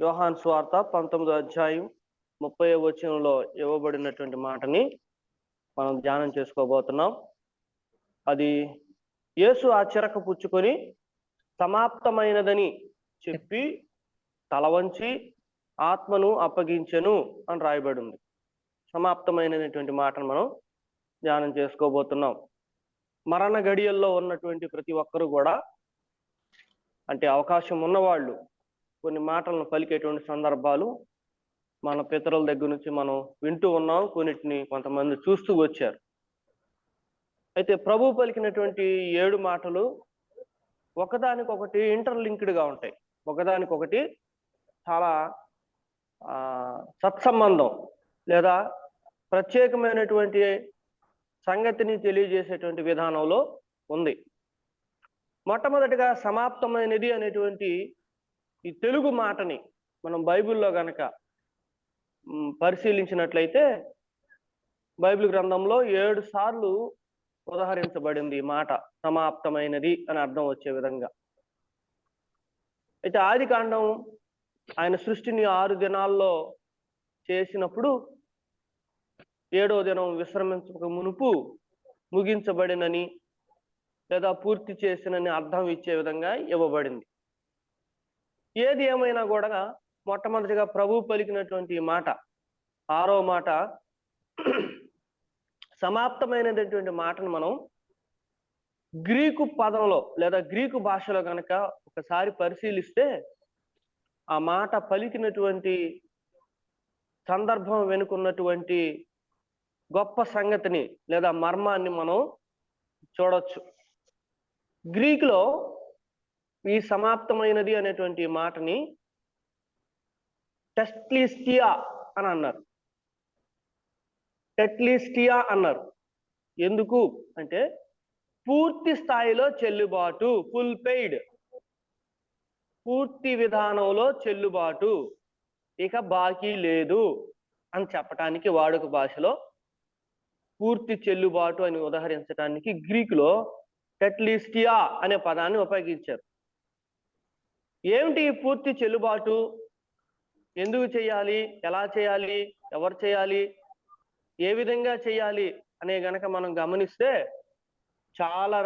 యోహాన్ స్వార్త పంతొమ్మిదో అధ్యాయం ముప్పై వచనంలో ఇవ్వబడినటువంటి మాటని మనం ధ్యానం చేసుకోబోతున్నాం. అది యేసు ఆ చిరక పుచ్చుకొని సమాప్తమైనదని చెప్పి తల వంచి ఆత్మను అప్పగించెను అని రాయబడి ఉంది సమాప్తమైనటువంటి మాటను మనం ధ్యానం చేసుకోబోతున్నాం. మరణ గడియల్లో ఉన్నటువంటి ప్రతి ఒక్కరూ కూడా అంటే అవకాశం ఉన్నవాళ్ళు కొన్ని మాటలను పలికేటువంటి సందర్భాలు మన పితరుల దగ్గర నుంచి మనం వింటూ ఉన్నాం. కొన్నిటిని కొంతమంది చూస్తూ వచ్చారు. అయితే ప్రభు పలికినటువంటి ఏడు మాటలు ఒకదానికొకటి ఇంటర్లింక్డ్గా ఉంటాయి. ఒకదానికొకటి చాలా సత్సంబంధం లేదా ప్రత్యేకమైనటువంటి సంగతిని తెలియజేసేటువంటి విధానంలో ఉంది. మొట్టమొదటిగా సమాప్తమైనది అనేటువంటి ఈ తెలుగు మాటని మనం బైబిల్లో గనక పరిశీలించినట్లయితే బైబిల్ గ్రంథంలో ఏడు సార్లు ఉదహరించబడింది ఈ మాట సమాప్తమైనది అని అర్థం వచ్చే విధంగా. అయితే ఆది కాండం ఆయన సృష్టిని ఆరు దినాల్లో చేసినప్పుడు ఏడో దినం విశ్రమించక మునుపు ముగించబడినని లేదా పూర్తి చేసినని అర్థం ఇచ్చే విధంగా ఇవ్వబడింది. ఏది ఏమైనా కూడా మొట్టమొదటిగా ప్రభు పలికినటువంటి మాట ఆరో మాట సమాప్తమైనటువంటి మాటను మనం గ్రీకు పదంలో లేదా గ్రీకు భాషలో కనుక ఒకసారి పరిశీలిస్తే ఆ మాట పలికినటువంటి సందర్భం వెనుకున్నటువంటి గొప్ప సంగతిని లేదా మర్మాన్ని మనం చూడొచ్చు. గ్రీకులో ఈ సమాప్తమైనది అనేటువంటి మాటని టెస్ట్లిస్టియా అని అన్నారు. టెట్లిస్టియా అన్నారు. ఎందుకు? అంటే పూర్తి స్థాయిలో చెల్లుబాటు ఫుల్ పెయిడ్. పూర్తి విధానంలో చెల్లుబాటు. ఇక బాకీ లేదు అని చెప్పటానికి వాడుక భాషలో పూర్తి చెల్లుబాటు అని ఉదహరించడానికి గ్రీకులో టెట్లిస్టియా అనే పదాన్ని ఉపయోగించారు. ఏమిటి పూర్తి చెల్లుబాటు? ఎందుకు చేయాలి? ఎలా చేయాలి? ఎవరు చేయాలి? ఏ విధంగా చేయాలి? అనే గనక మనం గమనిస్తే చాలా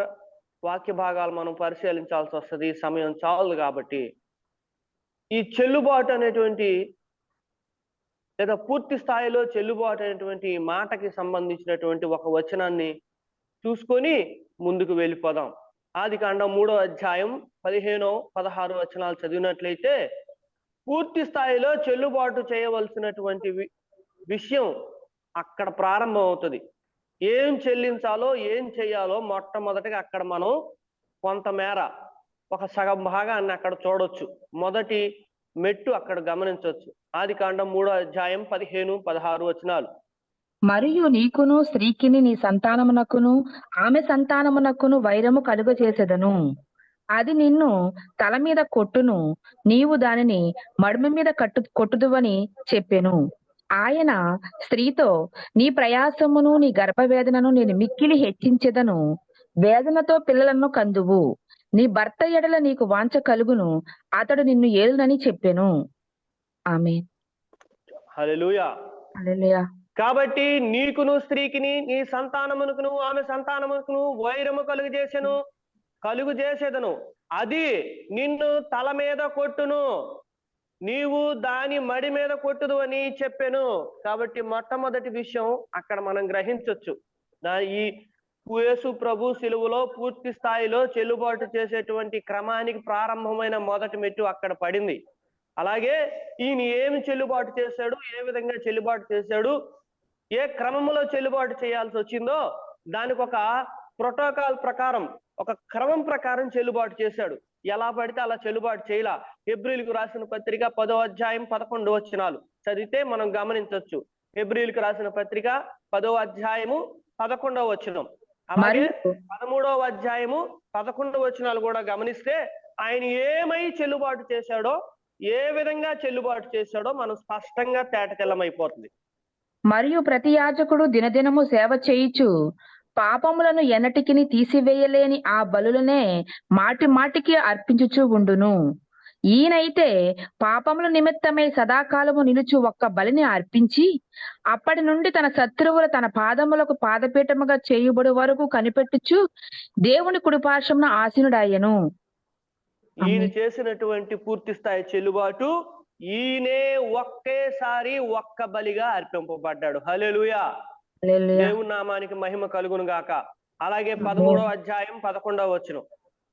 వాక్య భాగాలు మనం పరిశీలించాల్సి వస్తుంది. సమయం చాలదు కాబట్టి. ఈ చెల్లుబాటు అనేటువంటి లేదా పూర్తి స్థాయిలో చెల్లుబాటు అనేటువంటి మాటకి సంబంధించినటువంటి ఒక వచనాన్ని చూసుకొని ముందుకు వెళ్ళిపోదాం. ఆది కాండం మూడో అధ్యాయం పదిహేనో పదహారు వచనాలు చదివినట్లయితే పూర్తి స్థాయిలో చెల్లుబాటు చేయవలసినటువంటి వి- విషయం అక్కడ ప్రారంభం అవుతుంది ఏం చెల్లించాలో ఏం చేయాలో మొట్టమొదటిగా అక్కడ మనం కొంతమేర ఒక సగం భాగాన్ని అక్కడ చూడొచ్చు. మొదటి మెట్టు అక్కడ గమనించవచ్చు ఆది కాండం మూడో అధ్యాయం పదిహేను పదహారు వచనాలు. మరియు నీకును స్త్రీకిని నీ సంతానమునకును ఆమె సంతానమునకును వైరము కలుగజేసెదను. అది నిన్ను తల మీద కొట్టును. నీవు దానిని మడుమ మీద కట్టు కొట్టుదువని చెప్పెను. ఆయన స్త్రీతో నీ ప్రయాసమును నీ గర్భవేదనను నేను మిక్కిలి హెచ్చించెదను. వేదనతో పిల్లలను కందువు. నీ భర్త ఎడల నీకు వాంఛ కలుగును. అతడు నిన్ను ఏలునని చెప్పెను. ఆమె హల్లెలూయా. కాబట్టి నీకును స్త్రీకిని నీ సంతానమునకును ఆమె సంతానమునకును వైరము కలుగు చేసెను కలుగు చేసేదను. అది నిన్ను తల మీద కొట్టును. నీవు దాని మడి మీద కొట్టుదు అని చెప్పాను. కాబట్టి మొట్టమొదటి విషయం అక్కడ మనం గ్రహించొచ్చు. దా ఈ యేసు ప్రభు సిలువలో పూర్తి స్థాయిలో చెల్లుబాటు చేసేటువంటి క్రమానికి ప్రారంభమైన మొదటి మెట్టు అక్కడ పడింది. అలాగే ఈయన ఏమి చెల్లుబాటు చేశాడు ఏ విధంగా చెల్లుబాటు చేశాడు ఏ క్రమంలో చెల్లుబాటు చేయాల్సి వచ్చిందో దానికి ఒక ప్రోటోకాల్ ప్రకారం ఒక క్రమం ప్రకారం చెల్లుబాటు చేశాడు. ఎలా పడితే అలా చెల్లుబాటు చేయలా. ఎబ్రిల్కు రాసిన పత్రిక పదో అధ్యాయం పదకొండు వచనాలు చదివితే మనం గమనించవచ్చు ఎబ్రిల్కు రాసిన పత్రిక పదో అధ్యాయము పదకొండవ వచనం. అలాగే పదమూడవ అధ్యాయము పదకొండవ వచనాలు కూడా గమనిస్తే ఆయన ఏమై చెల్లుబాటు చేశాడో ఏ విధంగా చెల్లుబాటు చేశాడో మనం స్పష్టంగా తేటతెల్లమైపోతుంది మరియు ప్రతి యాజకుడు దినదినము సేవ చేయుచు పాపములను ఎన్నటికిని తీసివేయలేని ఆ బలులనే మాటి మాటికి అర్పించుచు ఉండును ఈయనైతే పాపముల నిమిత్తమై సదాకాలము నిలుచు ఒక్క బలిని అర్పించి అప్పటి నుండి తన శత్రువుల తన పాదములకు పాదపీఠముగా చేయుబడి వరకు కనిపెట్టుచు దేవుని కుడిపార్శ్వమున ఆసీనుడాయను ఈయన. చేసినటువంటి పూర్తి స్థాయి చెల్లుబాటు ఈయనే ఒకేసారి ఒక్క బలిగా అర్పింపబడ్డాడు. హల్లెలూయా. దేవుని నామానికి మహిమ కలుగును గాక. అలాగే పదమూడవ అధ్యాయం పదకొండవ వచనం.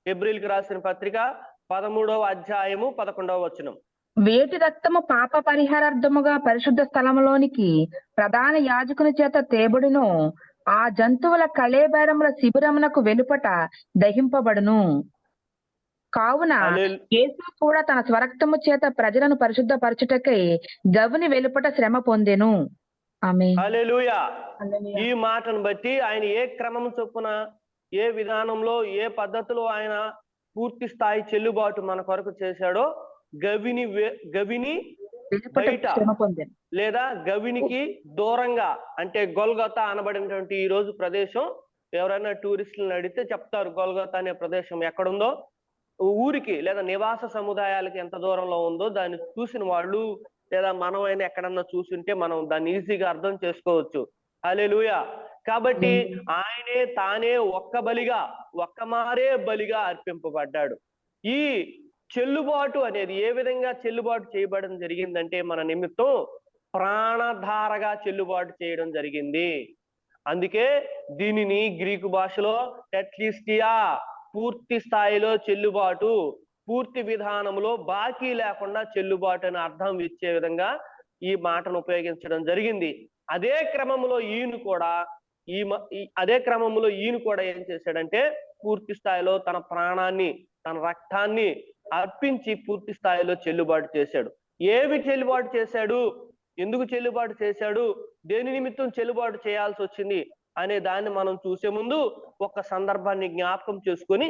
ఎబ్రిల్కి రాసిన పత్రిక పదమూడవ అధ్యాయము పదకొండవ వచనం. వేటి రక్తము పాప పరిహారార్థముగా పరిశుద్ధ స్థలములోనికి ప్రధాన యాజకుని చేత తేబడును ఆ జంతువుల కళేబేరముల శిబిరమునకు వెలుపట దహింపబడును. కావున యేసు కూడా తన స్వరక్తము చేత ప్రజలను పరిశుద్ధపరచుటకై గవుని వెలుపట శ్రమ పొందెను. ఈ మాటను బట్టి ఆయన ఏ క్రమం చొప్పున ఏ విధానంలో ఏ పద్ధతిలో ఆయన పూర్తి స్థాయి చెల్లుబాటు మన కొరకు చేశాడో గవిని గవిని బయట. లేదా గవినికి దూరంగా అంటే గొల్గొత అనబడినటువంటి ఈ రోజు ప్రదేశం ఎవరైనా టూరిస్టులను అడిగితే చెప్తారు గొల్గొత అనే ప్రదేశం ఎక్కడుందో. ఊరికి లేదా నివాస సముదాయాలకి ఎంత దూరంలో ఉందో దాన్ని చూసిన వాళ్ళు లేదా మనం అయినా ఎక్కడన్నా చూసుంటే మనం దాన్ని ఈజీగా అర్థం చేసుకోవచ్చు. హల్లెలూయా! కాబట్టి ఆయనే తానే ఒక్క బలిగా ఒక్క మారే బలిగా అర్పింపబడ్డాడు. ఈ చెల్లుబాటు అనేది ఏ విధంగా చెల్లుబాటు చేయబడడం జరిగిందంటే మన నిమిత్తం ప్రాణధారగా చెల్లుబాటు చేయడం జరిగింది. అందుకే దీనిని గ్రీకు భాషలో టెట్లిస్టియా పూర్తి స్థాయిలో చెల్లుబాటు పూర్తి విధానంలో బాకీ లేకుండా చెల్లుబాటు అని అర్థం ఇచ్చే విధంగా ఈ మాటను ఉపయోగించడం జరిగింది. అదే క్రమంలో ఈయన కూడా ఈ అదే క్రమంలో ఈయన కూడా ఏం చేశాడంటే పూర్తి స్థాయిలో తన ప్రాణాన్ని తన రక్తాన్ని అర్పించి పూర్తి స్థాయిలో చెల్లుబాటు చేశాడు. ఏవి చెల్లుబాటు చేశాడు? ఎందుకు చెల్లుబాటు చేశాడు? దేని నిమిత్తం చెల్లుబాటు చేయాల్సి వచ్చింది? అనే దాన్ని మనం చూసే ముందు ఒక సందర్భాన్ని జ్ఞాపకం చేసుకొని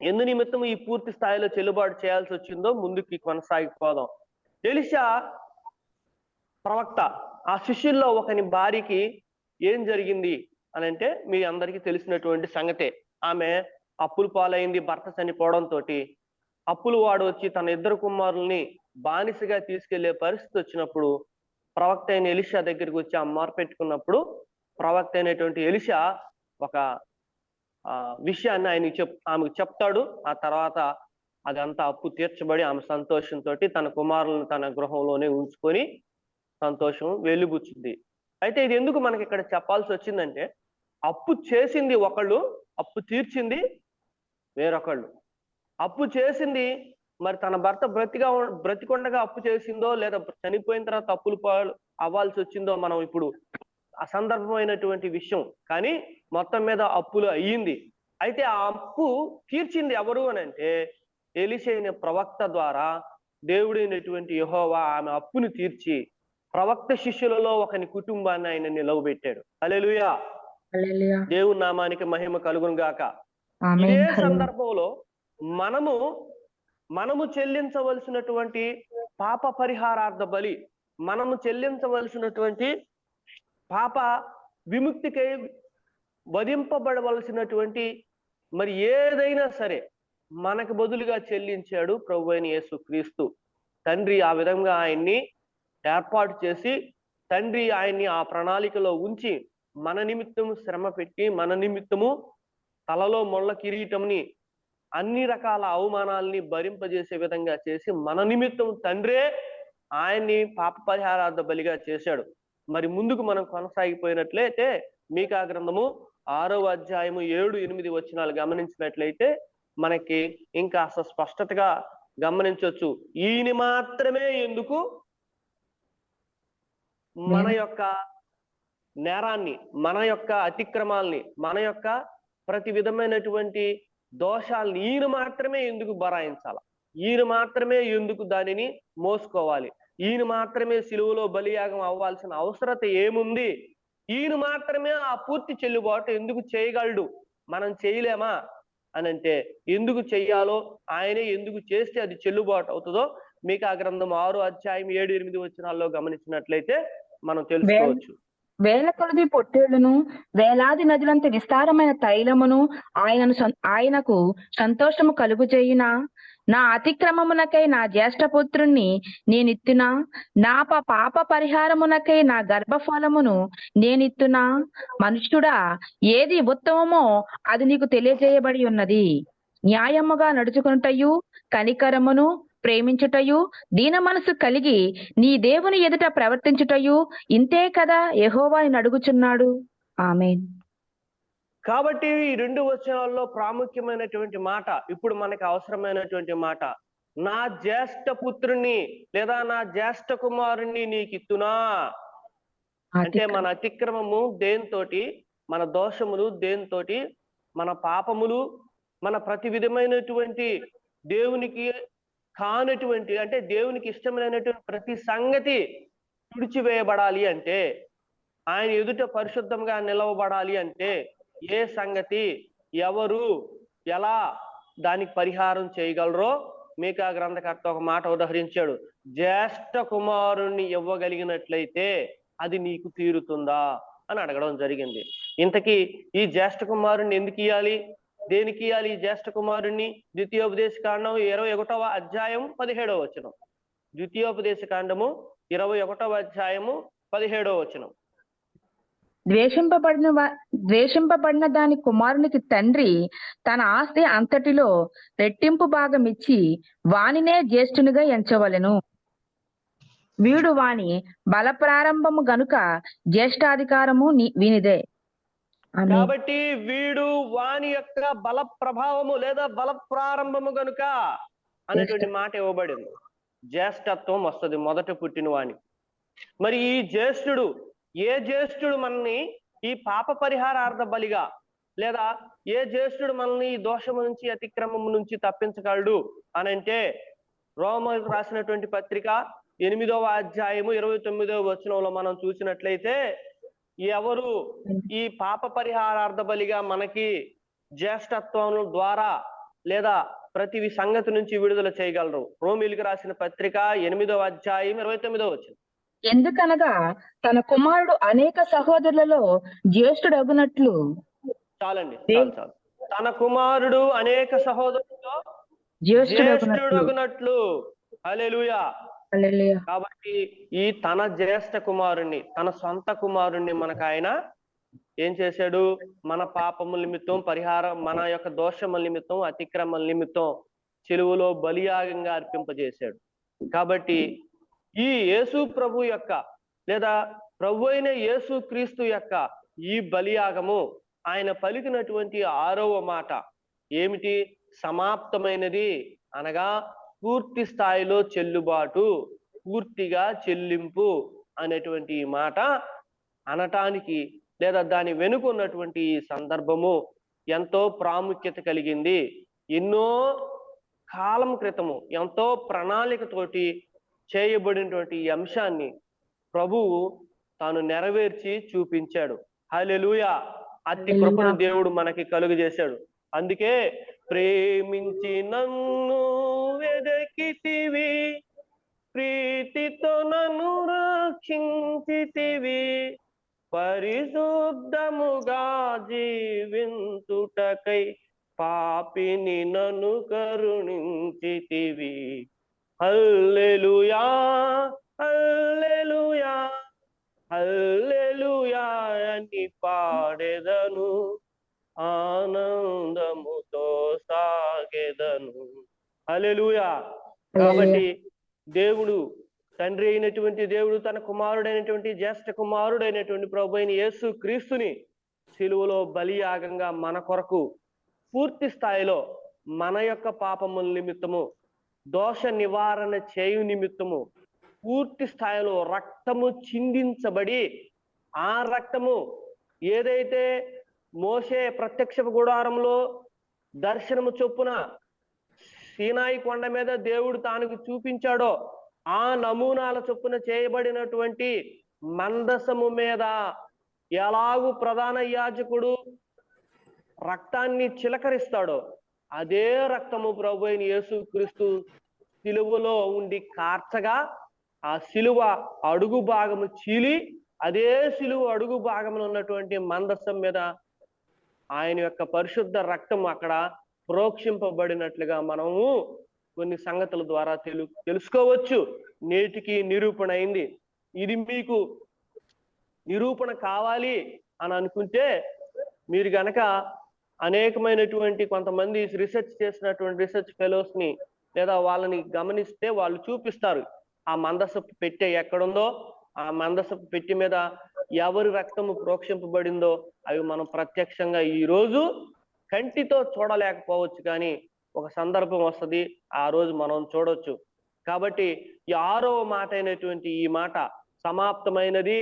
ఎందు నిమిత్తం ఈ పూర్తి స్థాయిలో చెల్లుబాటు చేయాల్సి వచ్చిందో ముందుకి కొనసాగిపోదాం. ఎలిషా ప్రవక్త ఆ శిష్యుల్లో ఒకని భార్యకి ఏం జరిగింది అని అంటే మీ అందరికీ తెలిసినటువంటి సంగతే. ఆమె అప్పులు పాలైంది భర్త చనిపోవడంతో అప్పులు వాడు వచ్చి తన ఇద్దరు కుమారుల్ని బానిసగా తీసుకెళ్ళే పరిస్థితి వచ్చినప్పుడు ప్రవక్త అయిన ఎలిషా దగ్గరికి వచ్చి అమ్మారు పెట్టుకున్నప్పుడు ప్రవక్త అయినటువంటి ఎలిషా ఒక ఆ, విషయాన్ని ఆయన చెప్ ఆమెకు చెప్తాడు. ఆ తర్వాత అదంతా అప్పు తీర్చబడి ఆమె సంతోషంతో తన కుమారులను తన గృహంలోనే ఉంచుకొని సంతోషం వెలుగుచ్చింది అయితే ఇది ఎందుకు మనకి ఇక్కడ చెప్పాల్సి వచ్చిందంటే అప్పు చేసింది ఒకళ్ళు అప్పు తీర్చింది వేరొకళ్ళు. అప్పు చేసింది మరి తన భర్త బ్రతిగా బ్రతికొండగా అప్పు చేసిందో లేదా చనిపోయిన తర్వాత అప్పులు పాలు అవ్వాల్సి వచ్చిందో మనం ఇప్పుడు అసందర్భమైనటువంటి విషయం కానీ మొత్తం మీద అప్పులు అయ్యింది అయితే ఆ అప్పు తీర్చింది ఎవరు అని అంటే ఎలిసైన ప్రవక్త ద్వారా దేవుడైనటువంటి యెహోవా ఆమె అప్పును తీర్చి ప్రవక్త శిష్యులలో ఒకని కుటుంబాన్ని ఆయన నిలవబెట్టాడు హల్లెలూయా. దేవుని నామానికి మహిమ కలుగును గాక. ఇదే. సందర్భంలో మనము మనము చెల్లించవలసినటువంటి పాప పరిహారార్థ బలి మనము చెల్లించవలసినటువంటి పాప విముక్తికై వధింపబడవలసినటువంటి మరి ఏదైనా సరే మనకు బదులుగా చెల్లించాడు ప్రభు అయిన యేసు క్రీస్తు. తండ్రి ఆ విధంగా ఆయన్ని ఏర్పాటు చేసి తండ్రి ఆయన్ని ఆ ప్రణాళికలో ఉంచి మన నిమిత్తము శ్రమ పెట్టి మన నిమిత్తము తలలో మొళ్ళ కిరీటంని అన్ని రకాల అవమానాల్ని భరింపజేసే విధంగా చేసి మన నిమిత్తం తండ్రే ఆయన్ని పాప పరిహారార్థ బలిగా చేశాడు. మరి ముందుకు మనం కొనసాగిపోయినట్లయితే మీకా గ్రంథము ఆరో అధ్యాయము ఏడు ఎనిమిది వచ్చినాలు గమనించినట్లయితే మనకి ఇంకా అసలు స్పష్టతగా గమనించవచ్చు ఈయన మాత్రమే ఎందుకు? మన యొక్క నేరాన్ని మన యొక్క అతిక్రమాల్ని మన యొక్క ప్రతి విధమైనటువంటి దోషాల్ని ఈయన మాత్రమే ఎందుకు బరాయించాల? ఈయన మాత్రమే ఎందుకు దానిని మోసుకోవాలి? ఈయన మాత్రమే సిలువలో బలియాగం అవ్వాల్సిన అవసరత ఏముంది? ఈయన మాత్రమే ఆ పూర్తి చెల్లుబాటు ఎందుకు చేయగలడు? మనం చేయలేమా? అని అంటే ఎందుకు చెయ్యాలో ఆయనే ఎందుకు చేస్తే అది చెల్లుబాటు అవుతుందో మీకు ఆ గ్రంథం ఆరు అధ్యాయం ఏడు ఎనిమిది వచ్చినాల్లో గమనించినట్లయితే మనం తెలుసుకోవచ్చు. వేల కొలది పొట్టేళ్ళను వేలాది నదులంత విస్తారమైన తైలమును ఆయనను ఆయనకు సంతోషము కలుగు చేయున? నా అతిక్రమమునకై నా జ్యేష్ఠపుత్రుణ్ణి నేనిత్తునా? నా పాప పరిహారమునకై నా గర్భఫలమును నేనిత్తునా? మనుష్యుడా ఏది ఉత్తమమో అది నీకు తెలియజేయబడి ఉన్నది. న్యాయముగా నడుచుకునుటయు కనికరమును ప్రేమించుటయు దీన మనసు కలిగి నీ దేవుని ఎదుట ప్రవర్తించుటయు ఇంతే కదా యహోవాని నడుగుచున్నాడు. అడుగుచున్నాడు ఆమెన్. కాబట్టి ఈ రెండు వచనాల్లో ప్రాముఖ్యమైనటువంటి మాట ఇప్పుడు మనకి అవసరమైనటువంటి మాట నా జ్యేష్ఠ పుత్రుని లేదా నా జ్యేష్ఠ కుమారుణ్ణి నీకు ఇత్తునా అంటే మన అతిక్రమము దేనితోటి? మన దోషములు దేనితోటి? మన పాపములు? మన ప్రతి విధమైనటువంటి దేవునికి కానటువంటి అంటే దేవునికి ఇష్టమైనటువంటి ప్రతి సంగతి తుడిచివేయబడాలి అంటే ఆయన ఎదుట పరిశుద్ధంగా నిలవబడాలి అంటే ఏ సంగతి ఎవరు ఎలా దానికి పరిహారం చేయగలరో మీకా గ్రంథకర్త ఒక మాట ఉదహరించాడు. జ్యేష్ఠ కుమారుణ్ణి ఇవ్వగలిగినట్లయితే అది నీకు తీరుతుందా అని అడగడం జరిగింది. ఇంతకీ ఈ జ్యేష్ఠ కుమారుణ్ణి ఎందుకు ఇవ్వాలి దేనికి ఇవ్వాలి ఈ జ్యేష్ఠ కుమారుణ్ణి ద్వితీయోపదేశ కాండం ఇరవై ఒకటవ అధ్యాయం పదిహేడవ వచనం. ద్వితీయోపదేశ కాండము ఇరవై ఒకటవ అధ్యాయము పదిహేడవ వచనం. ద్వేషింపబడిన ద్వేషింపబడిన దాని కుమారునికి తండ్రి తన ఆస్తి అంతటిలో రెట్టింపు భాగం ఇచ్చి వానినే జ్యేష్ఠునిగా ఎంచవలెను. వీడు వాని బల ప్రారంభము గనుక జ్యేష్ఠాధికారము వీనిదే. కాబట్టి వీడు వాని యొక్క బల ప్రభావము లేదా బల ప్రారంభము గనుక అనేటువంటి మాట ఇవ్వబడింది. జ్యేష్ఠత్వం వస్తుంది మొదట పుట్టిన వాని మరి ఈ జ్యేష్ఠుడు ఏ జ్యేష్ఠుడు మనల్ని ఈ పాప పరిహారార్థ బలిగా లేదా ఏ జ్యేష్ఠుడు మనల్ని ఈ దోషము నుంచి అతిక్రమము నుంచి తప్పించగలడు అని అంటే రోమకు రాసినటువంటి పత్రిక ఎనిమిదవ అధ్యాయము ఇరవై తొమ్మిదవ వచనంలో మనం చూసినట్లయితే ఎవరు ఈ పాప పరిహారార్థ బలిగా మనకి జ్యేష్ఠత్వం ద్వారా లేదా ప్రతి సంగతి నుంచి విడుదల చేయగలరు. రోమిలికి రాసిన పత్రిక ఎనిమిదవ అధ్యాయం ఇరవై తొమ్మిదవ వచ్చింది ఎందుకనగా తన కుమారుడు అనేక సహోదరులలో జ్యేష్ఠుడగునట్లు. చాలండి చాలు చాలు. తన కుమారుడు అనేక సహోదరులతో హల్లెలూయా. హల్లెలూయా. కాబట్టి ఈ తన జ్యేష్ఠ కుమారుణ్ణి తన సొంత కుమారుణ్ణి మనకు ఆయన ఏం చేశాడు? మన పాపముల నిమిత్తం పరిహారం మన యొక్క దోషముల నిమిత్తం అతిక్రమల నిమిత్తం చెలువులో బలియాగంగా అర్పింపజేశాడు. కాబట్టి ఈ యేసు ప్రభు యొక్క లేదా ప్రభు అయిన యేసు క్రీస్తు యొక్క ఈ బలియాగము ఆయన పలికినటువంటి ఆరవ మాట ఏమిటి? సమాప్తమైనది అనగా పూర్తి స్థాయిలో చెల్లుబాటు పూర్తిగా చెల్లింపు అనేటువంటి ఈ మాట అనటానికి లేదా దాని వెనుక ఉన్నటువంటి ఈ సందర్భము ఎంతో ప్రాముఖ్యత కలిగింది. ఎన్నో కాలం క్రితము ఎంతో ప్రణాళికతోటి చేయబడినటువంటి ఈ అంశాన్ని ప్రభువు తాను నెరవేర్చి చూపించాడు. హల్లెలూయా! అతి కృపను దేవుడు మనకి కలుగు చేశాడు అందుకే ప్రేమించి నన్ను వెదకితివి ప్రీతితో నన్ను రక్షించితివి పరిశుద్ధముగా జీవించుటకై పాపిని నన్ను కరుణించితివి. హల్లెలూయా హల్లెలూయా హల్లెలూయా అని పాడెదను ఆనందముతో సాగెదను. హల్లెలూయా. కాబట్టి దేవుడు తండ్రి అయినటువంటి దేవుడు తన కుమారుడైనటువంటి జ్యేష్ఠ కుమారుడైనటువంటి ప్రభు అయిన యేసు క్రీస్తుని సిలువలో బలియాగంగా మన కొరకు పూర్తి స్థాయిలో మన యొక్క పాపముల నిమిత్తము దోష నివారణ చేయు నిమిత్తము పూర్తి స్థాయిలో రక్తము చిందించబడి ఆ రక్తము ఏదైతే మోసే ప్రత్యక్ష గుడారంలో దర్శనము చొప్పున సీనాయి కొండ మీద దేవుడు తానుకు చూపించాడో ఆ నమూనాల చొప్పున చేయబడినటువంటి మందసము మీద ఎలాగూ ప్రధాన యాజకుడు రక్తాన్ని చిలకరిస్తాడో అదే రక్తము ప్రభు అయిన యేసు క్రీస్తు సిలువలో ఉండి కార్చగా ఆ సిలువ అడుగు భాగము చీలి అదే సిలువ అడుగు భాగంలో ఉన్నటువంటి మందస్సం మీద ఆయన యొక్క పరిశుద్ధ రక్తం అక్కడ ప్రోక్షింపబడినట్లుగా మనము కొన్ని సంగతుల ద్వారా తెలు తెలుసుకోవచ్చు. నేటికి నిరూపణ అయింది. ఇది మీకు నిరూపణ కావాలి అని అనుకుంటే మీరు గనక అనేకమైనటువంటి కొంతమంది రీసెర్చ్ చేసినటువంటి రీసెర్చ్ ఫెలోస్ని లేదా వాళ్ళని గమనిస్తే వాళ్ళు చూపిస్తారు. ఆ మందసపు పెట్టె ఎక్కడుందో ఆ మందసపు పెట్టె మీద ఎవరి రక్తము ప్రోక్షింపబడిందో అవి మనం ప్రత్యక్షంగా ఈ రోజు కంటితో చూడలేకపోవచ్చు కానీ ఒక సందర్భం వస్తుంది ఆ రోజు మనం చూడొచ్చు. కాబట్టి ఈ ఆరో మాట అయినటువంటి ఈ మాట సమాప్తమైనది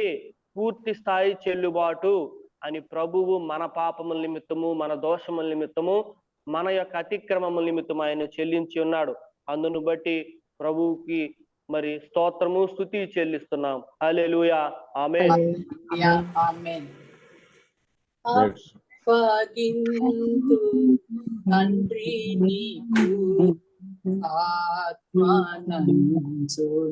పూర్తి స్థాయి చెల్లుబాటు. అని ప్రభువు మన పాపముల నిమిత్తము మన దోషముల నిమిత్తము మన యొక్క అతిక్రమముల నిమిత్తము ఆయన చెల్లించి ఉన్నాడు. అందును బట్టి ప్రభువుకి మరి స్తోత్రము స్థుతి చెల్లిస్తున్నాం. ఆమె. అప్పగింతు తండ్రి నీకు ఆత్మనంచు